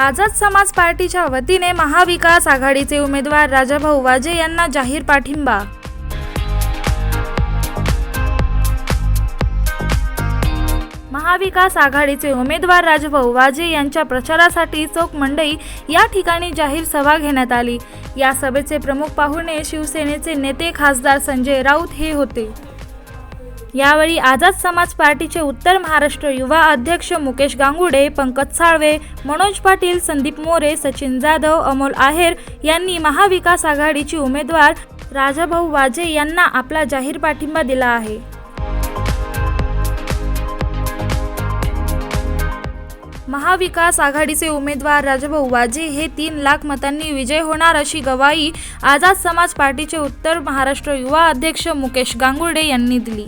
आझाद समाज पार्टीच्या वतीने महाविकास आघाडीचे उमेदवार राजाभाऊ वाजे यांना जाहीर पाठिंबा. महाविकास आघाडीचे उमेदवार राजभाऊ वाजे यांच्या प्रचारासाठी चौक मंडई या ठिकाणी जाहीर सभा घेण्यात आली. या सभेचे प्रमुख पाहुणे शिवसेनेचे नेते खासदार संजय राऊत हे होते. यावेळी आझाद समाज पार्टीचे उत्तर महाराष्ट्र युवा अध्यक्ष मुकेश गांगुडे पंकज साळवे मनोज पाटील संदीप मोरे सचिन जाधव अमोल आहेर यांनी महाविकास आघाडीचे उमेदवार राजाभाऊ वाजे यांना आपला जाहीर पाठिंबा दिला आहे. महाविकास आघाडीचे उमेदवार राजाभाऊ वाजे हे तीन लाख मतांनी विजय होणार अशी गवाही आझाद समाज पार्टीचे उत्तर महाराष्ट्र युवा अध्यक्ष मुकेश गांगुर्डे यांनी दिली.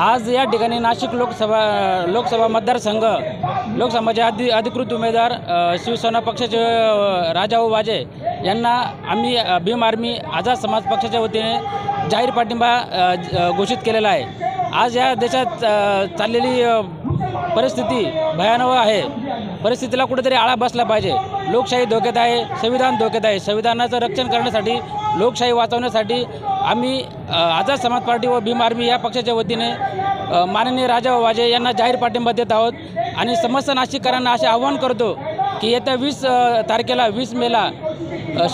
आज या ठिकाणी नाशिक लोकसभा लोकसभा मतदारसंघ लोकसभाचे अधि अधिकृत उमेदवार शिवसेना पक्षाचे राजाभाऊ वाजे यांना आम्ही भीम आर्मी आझाद समाज पक्षाच्या वतीने जाहीर पाठिंबा घोषित केलेला आहे. आज या देशात चाललेली परिस्थिती भयानक आहे. परिस्थितीला कुठेतरी आळा बसला पाहिजे. लोकशाही धोक्यात आहे संविधान धोक्यात आहे. संविधानाचं रक्षण करण्यासाठी लोकशाही वाचवण्यासाठी आम्ही आझाद समाज पार्टी व भीम आर्मी या पक्षाच्या वतीने माननीय राजा वाजे यांना जाहीर पाठिंबा देत आहोत. आणि समस्त नाशिककरांना असे आवाहन करतो की येत्या वीस तारखेला वीस मेला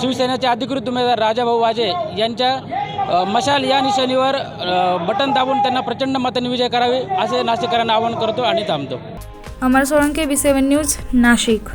शिवसेनेचे अधिकृत उमेदवार राजाभाऊ वाजे यांच्या मशाल या निशाणीवर बटन दाबून त्यांना प्रचंड मताने विजय करावे असे नाशिककरांना आवाहन करतो आणि थांबतो. Amar Solanke B seven news Nashik.